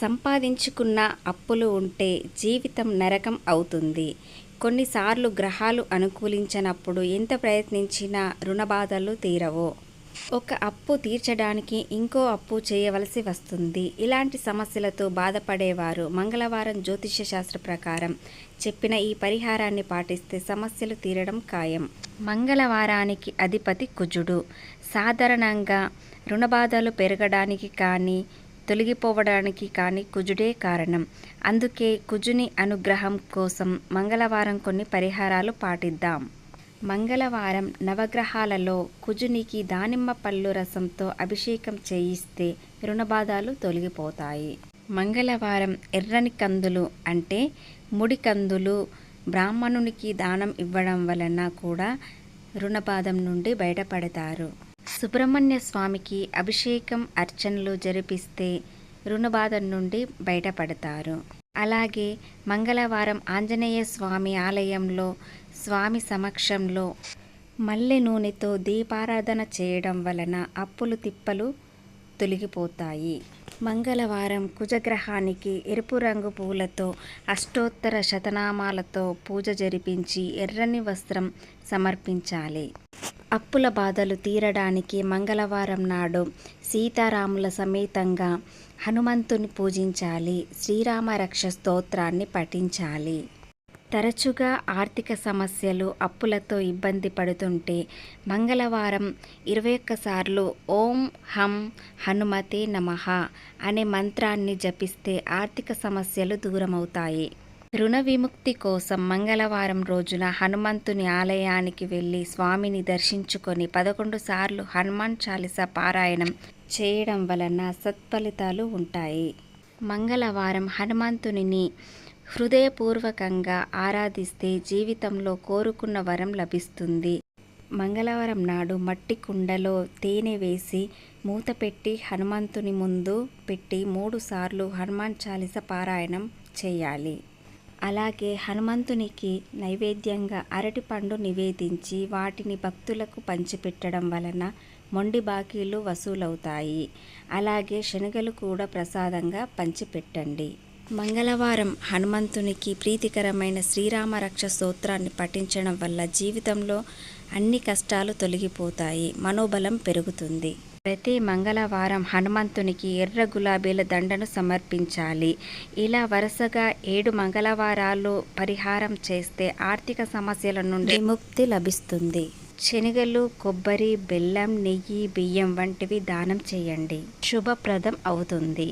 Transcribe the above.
సంపాదించుకున్న అప్పులు ఉంటే జీవితం నరకం అవుతుంది. కొన్నిసార్లు గ్రహాలు అనుకూలించనప్పుడు ఎంత ప్రయత్నించినా రుణ బాధలు తీరవు. ఒక అప్పు తీర్చడానికి ఇంకో అప్పు చేయవలసి వస్తుంది. ఇలాంటి సమస్యలతో బాధపడేవారు మంగళవారం జ్యోతిష్య శాస్త్ర ప్రకారం చెప్పిన ఈ పరిహారాన్ని పాటిస్తే సమస్యలు తీరడం ఖాయం. మంగళవారానికి అధిపతి కుజుడు. సాధారణంగా రుణ బాధలు పెరగడానికి కానీ తొలగిపోవడానికి కానీ కుజుడే కారణం. అందుకే కుజుని అనుగ్రహం కోసం మంగళవారం కొన్ని పరిహారాలు పాటిద్దాం. మంగళవారం నవగ్రహాలలో కుజునికి దానిమ్మ పళ్ళు రసంతో అభిషేకం చేయిస్తే రుణబాధాలు తొలగిపోతాయి. మంగళవారం ఎర్రని కందులు అంటే ముడి కందులు బ్రాహ్మణునికి దానం ఇవ్వడం వలన కూడా రుణబాధం నుండి బయటపడతారు. సుబ్రహ్మణ్య స్వామికి అభిషేకం అర్చనలు జరిపిస్తే రుణబాధ నుండి బయటపడతారు. అలాగే మంగళవారం ఆంజనేయ స్వామి ఆలయంలో స్వామి సమక్షంలో మల్లె నూనెతో దీపారాధన చేయడం వలన అప్పులు తిప్పలు తొలగిపోతాయి. మంగళవారం కుజగ్రహానికి ఎరుపు రంగు పూలతో అష్టోత్తర శతనామాలతో పూజ జరిపించి ఎర్రని వస్త్రం సమర్పించాలి. అప్పుల బాధలు తీరడానికి మంగళవారం నాడు సీతారాముల సమేతంగా హనుమంతుని పూజించాలి. శ్రీరామ రక్ష స్తోత్రాన్ని పఠించాలి. తరచుగా ఆర్థిక సమస్యలు అప్పులతో ఇబ్బంది పడుతుంటే మంగళవారం ఇరవై ఒక్కసార్లు ఓం హం హనుమతే నమః అనే మంత్రాన్ని జపిస్తే ఆర్థిక సమస్యలు దూరమవుతాయి. రుణ విముక్తి కోసం మంగళవారం రోజున హనుమంతుని ఆలయానికి వెళ్ళి స్వామిని దర్శించుకొని పదకొండు సార్లు హనుమాన్ చాలీస పారాయణం చేయడం వలన సత్ఫలితాలు ఉంటాయి. మంగళవారం హనుమంతుని హృదయపూర్వకంగా ఆరాధిస్తే జీవితంలో కోరుకున్న వరం లభిస్తుంది. మంగళవారం నాడు మట్టి కుండలో తేనె వేసి మూత పెట్టి హనుమంతుని ముందు పెట్టి మూడు సార్లు హనుమాన్ చాలీస పారాయణం చేయాలి. అలాగే హనుమంతునికి నైవేద్యంగా అరటిపండు నివేదించి వాటిని భక్తులకు పంచిపెట్టడం వలన మొండి బాకీలు వసూలవుతాయి. అలాగే శనగలు కూడా ప్రసాదంగా పంచిపెట్టండి. మంగళవారం హనుమంతునికి ప్రీతికరమైన శ్రీరామ రక్ష స్తోత్రాన్ని పఠించడం వల్ల జీవితంలో అన్ని కష్టాలు తొలగిపోతాయి. మనోబలం పెరుగుతుంది. ప్రతి మంగళవారం హనుమంతునికి ఎర్ర గులాబీల దండను సమర్పించాలి. ఇలా వరుసగా ఏడు మంగళవారాలు పరిహారం చేస్తే ఆర్థిక సమస్యల నుండి విముక్తి లభిస్తుంది. శనగలు కొబ్బరి బెల్లం నెయ్యి బియ్యం వంటివి దానం చేయండి. శుభప్రదం అవుతుంది.